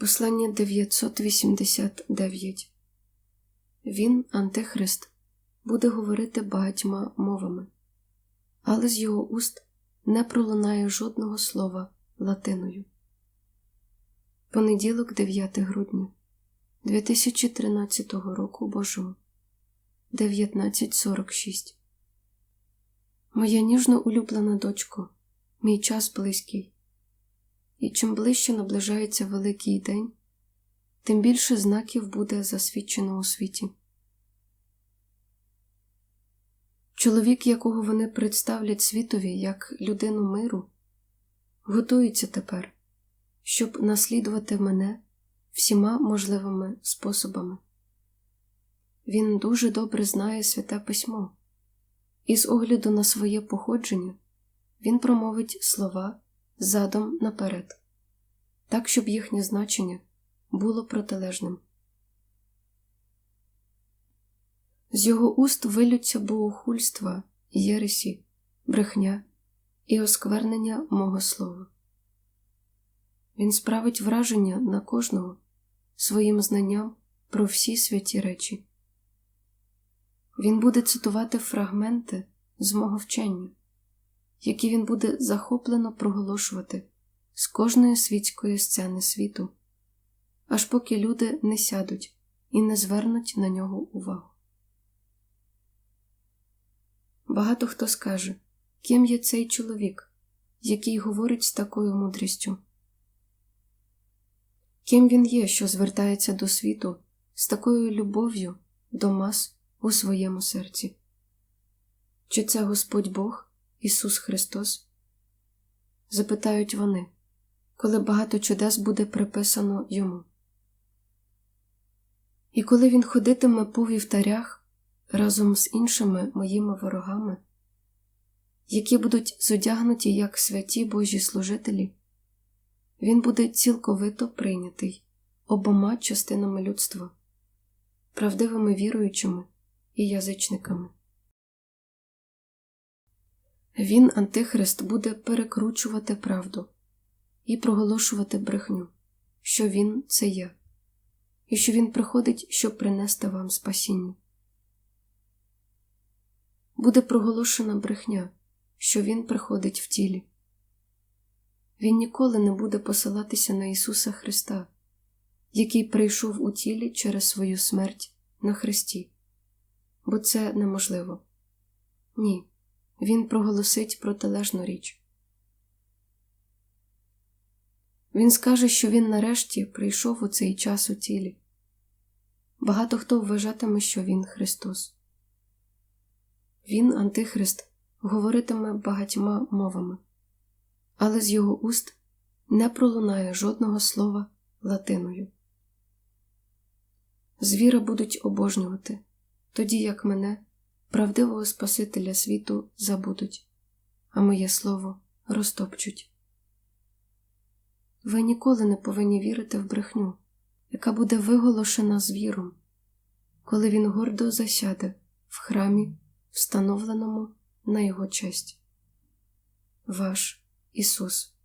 Послання 989 Він, Антихрист, буде говорити багатьма мовами, але з його уст не пролунає жодного слова латиною. Понеділок, 9 грудня 2013 року Божого 19.46 Моя ніжно улюблена дочко, мій час близький. І чим ближче наближається великий день, тим більше знаків буде засвідчено у світі. Чоловік, якого вони представлять світові як людину миру, готується тепер, щоб наслідувати мене всіма можливими способами. Він дуже добре знає святе письмо, і з огляду на своє походження він промовить слова задом наперед, так, щоб їхнє значення було протилежним. З його уст вилються богохульства, єресі, брехня і осквернення мого слова. Він справить враження на кожного своїм знанням про всі святі речі. Він буде цитувати фрагменти з мого вчення які він буде захоплено проголошувати з кожної світської сцени світу, аж поки люди не сядуть і не звернуть на нього увагу. Багато хто скаже, ким є цей чоловік, який говорить з такою мудрістю. Ким він є, що звертається до світу з такою любов'ю до мас у своєму серці? Чи це Господь Бог, Ісус Христос? запитають вони, коли багато чудес буде приписано йому. І коли він ходитиме по вівтарях разом з іншими моїми ворогами, які будуть зодягнуті як святі Божі служителі, він буде цілковито прийнятий обома частинами людства, правдивими віруючими і язичниками. Він, Антихрист, буде перекручувати правду і проголошувати брехню, що він це я, і що він приходить, щоб принести вам спасіння. Буде проголошена брехня, що він приходить в тілі. Він ніколи не буде посилатися на Ісуса Христа, який прийшов у тілі через свою смерть на Христі, бо це неможливо. Ні він проголосить протилежну річ. Він скаже, що він нарешті прийшов у цей час у тілі. Багато хто вважатиме, що він Христос. Він, Антихрист, говоритиме багатьма мовами, але з його уст не пролунає жодного слова латиною. Звіра будуть обожнювати, тоді як мене правдивого Спасителя світу забудуть, а моє слово розтопчуть. Ви ніколи не повинні вірити в брехню, яка буде виголошена звіром, коли він гордо засяде в храмі, встановленому на його честь. Ваш Ісус.